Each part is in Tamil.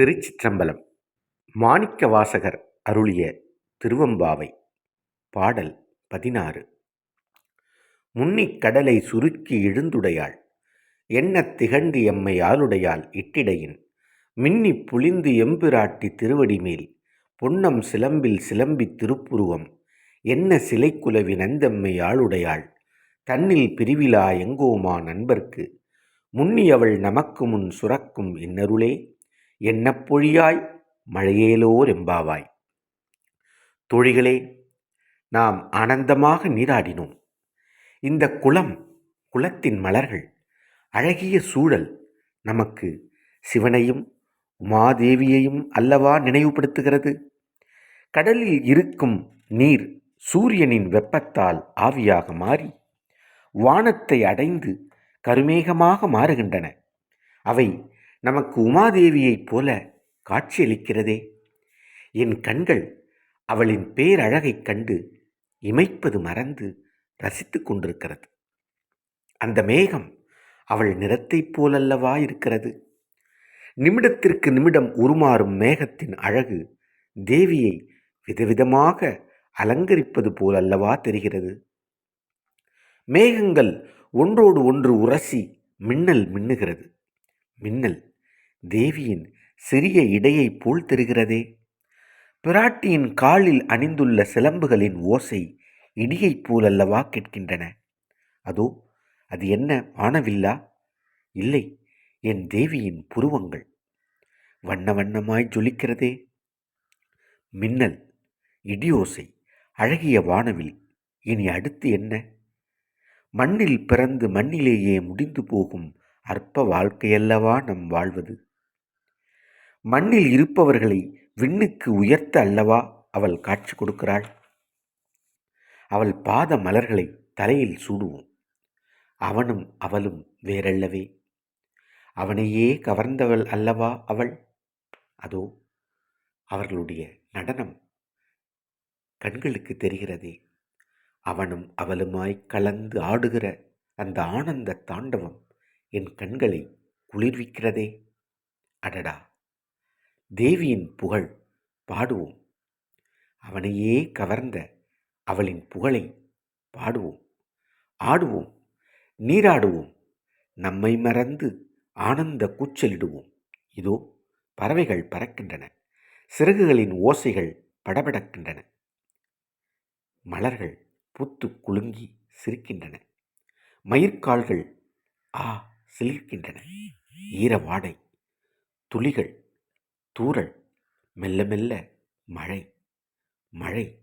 திருச்சிற்றம்பலம். மாணிக்க வாசகர் அருளிய திருவம்பாவை. பாடல் பதினாறு. முன்னிக் கடலை சுருக்கி எழுந்துடையாள். எண்ணத் திகழ்ந்து எம்மை ஆளுடையாள் இட்டிடையின். மின்னிப் புளிந்து எம்பிராட்டி திருவடி மேல் பொன்னம் சிலம்பில் சிலம்பித் திருப்புருவம். என்ன சிலைக்குலவி நந்தம்மை ஆளுடையாள். தன்னில் பிரிவிலா எங்கோமா நண்பர்க்கு. முன்னியவள் நமக்கு முன் சுரக்கும் இன்னருளே. என்ன பொழியாய் மழையேலோர் ரெம்பாவாய். தோழிகளே நாம் ஆனந்தமாக நீராடினோம். இந்த குளம் குளத்தின் மலர்கள் அழகிய சூழல் நமக்கு சிவனையும் உமாதேவியையும் அல்லவா நினைவுபடுத்துகிறது? கடலில் இருக்கும் நீர் சூரியனின் வெப்பத்தால் ஆவியாக மாறி வானத்தை அடைந்து கருமேகமாக மாறுகின்றன. அவை நமக்கு உமாதேவியைப் போல காட்சியளிக்கிறதே. என் கண்கள் அவளின் பேரழகைக் கண்டு இமைப்பது மறந்து ரசித்து கொண்டிருக்கிறது. அந்த மேகம் அவள் நிறத்தைப் போலல்லவா இருக்கிறது. நிமிடத்திற்கு நிமிடம் உருமாறும் மேகத்தின் அழகு தேவியை விதவிதமாக அலங்கரிப்பது போலல்லவா தெரிகிறது. மேகங்கள் ஒன்றோடு ஒன்று உரசி மின்னல் மின்னுகிறது. மின்னல் தேவியின் சிறிய இடையைப் போல் தெரிகிறதே. பிராட்டியின் காலில் அணிந்துள்ள சிலம்புகளின் ஓசை இடியைப் போலல்லவா கேட்கின்றன. அதோ அது என்ன வானவில்லா இல்லை என் தேவியின் புருவங்கள். வண்ண வண்ணமாய் ஜொலிக்கிறதே. மின்னல் இடியோசை அழகிய வானவில். இனி அடுத்து என்ன? மண்ணில் பிறந்து மண்ணிலேயே முடிந்து போகும் அற்ப வாழ்க்கையல்லவா நம் வாழ்வது? மண்ணில் இருப்பவர்களை விண்ணுக்கு உயர்த்த அல்லவா அவள் காட்சி கொடுக்கிறாள்? அவள் பாத மலர்களை தலையில் சூடுவோம். அவனும் அவளும் வேறல்லவே. அவனையே கவர்ந்தவள் அல்லவா அவள்? அதோ அவர்களுடைய நடனம் கண்களுக்கு தெரிகிறதே. அவனும் அவளுமாய் கலந்து ஆடுகிற அந்த ஆனந்த தாண்டவம் என் கண்களை குளிர்விக்கிறதே. அடடா! தேவியின் புகழ் பாடுவோம். அவனையே கவர்ந்த அவளின் புகழை பாடுவோம். ஆடுவோம் நீராடுவோம் நம்மை மறந்து ஆனந்த கூச்சலிடுவோம். இதோ பறவைகள் பறக்கின்றன சிறகுகளின் ஓசைகள் படபடக்கின்றன. மலர்கள் பூத்து குலுங்கி சிரிக்கின்றன மயிர்கால்கள் ஆ சிலிர்க்கின்றன. ஈரவாடை துளிகள் தூறல் மெல்ல மெல்ல மழை மழை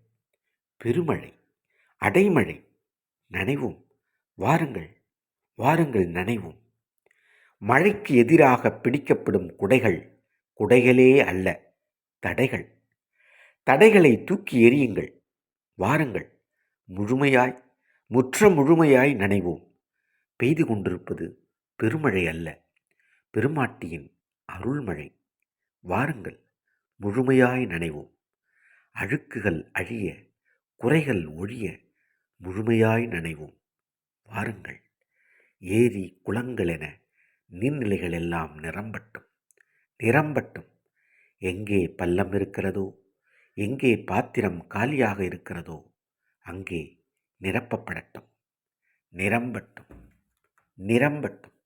பெருமழை அடைமழை நனைவும் வாருங்கள் வாருங்கள் நனைவும். மழைக்கு எதிராக பிடிக்கப்படும் குடைகள் குடைகளே அல்ல தடைகள். தடைகளை தூக்கி எறியுங்கள் வாருங்கள் முழுமையாய் முற்ற முழுமையாய் நனைவோம். பெய்து கொண்டிருப்பது பெருமழை அல்ல பெருமாட்டியின் அருள்மழை. வாருங்கள் முழுமையாய் நனைவோம். அழுக்குகள் அழிய குறைகள் ஒழிய முழுமையாய் நனைவோம். வாருங்கள் ஏரி குளங்கள் என நீர்நிலைகள் எல்லாம் நிரம்பட்டும். நிரம்பட்டும். எங்கே பள்ளம் இருக்கிறதோ எங்கே பாத்திரம் காலியாக இருக்கிறதோ அங்கே நிரப்பப்படட்டும். நிரம்பட்டும். நிரம்பட்டும்.